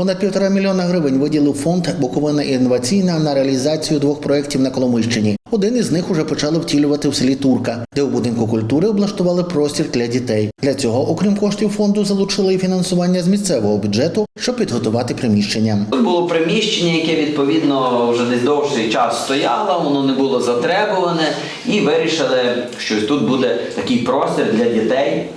Понад півтора мільйона гривень виділив фонд Буковина інноваційна на реалізацію двох проєктів на Коломийщині. Один із них уже почали втілювати в селі Турка, де у будинку культури облаштували простір для дітей. Для цього, окрім коштів фонду, залучили і фінансування з місцевого бюджету, щоб підготувати приміщення. Тут було приміщення, яке відповідно вже десь довший час стояло, воно не було затребуване, і вирішили, що тут буде такий простір для дітей.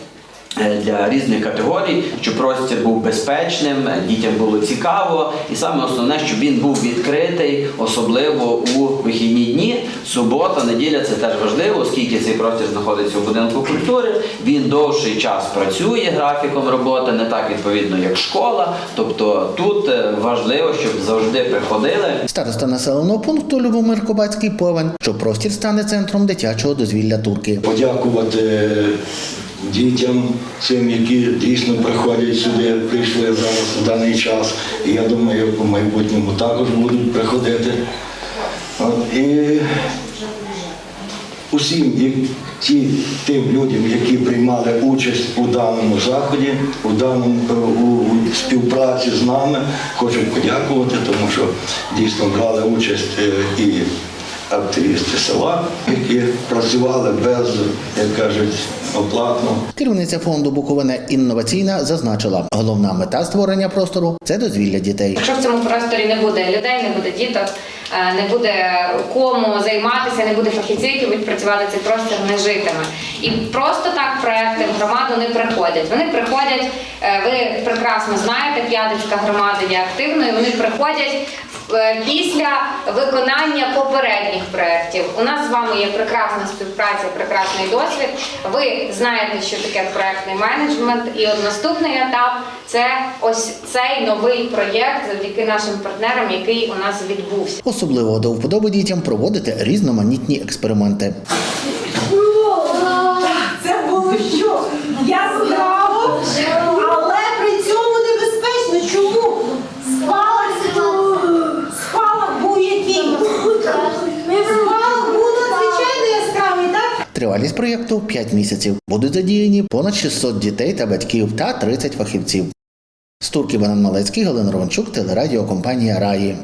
Е, Для різних категорій, щоб простір був безпечним, дітям було цікаво, і саме основне, щоб він був відкритий, особливо у вихідні дні. Субота, неділя це теж важливо, оскільки цей простір знаходиться у будинку культури. Він довший час працює графіком роботи, не так відповідно, як школа. Тобто тут е, важливо, щоб завжди приходили. Староста населеного пункту Любомир Кобацький певен, що простір стане центром дитячого дозвілля турки. подякувати дітям, цим, які дійсно приходять сюди, прийшли зараз в даний час. І я думаю, в майбутньому також будуть приходити. От, і усім і ті, тим людям, які приймали участь у даному заході, у даному у, у співпраці з нами, хочу подякувати, тому що дійсно брали участь е, і активісти села, які працювали без, як кажуть, оплатно. Керівниця фонду Буковина інноваційна зазначила, головна мета створення простору це дозвілля дітей. Якщо в цьому просторі не буде людей, не буде діток, е, не буде кому займатися, не буде фахівців, які будуть працювати, цей простір не житиме. І просто так проекти в громаду не приходять. Вони приходять, е, ви прекрасно знаєте, П'ятицька громада є активною. Вони приходять після виконання попередніх проєктів. У нас з вами є прекрасна співпраця, прекрасний досвід. Ви знаєте, що таке проектний менеджмент, і от наступний етап це ось цей новий проєкт завдяки нашим партнерам, який у нас відбувся. Особливо до вподоби дітям проводити різноманітні експерименти. Тривалість проєкту 5 місяців. Будуть задіяні понад 600 дітей та батьків та 30 фахівців. З Іван Малецький, Галина Романчук, телерадіокомпанія Раї.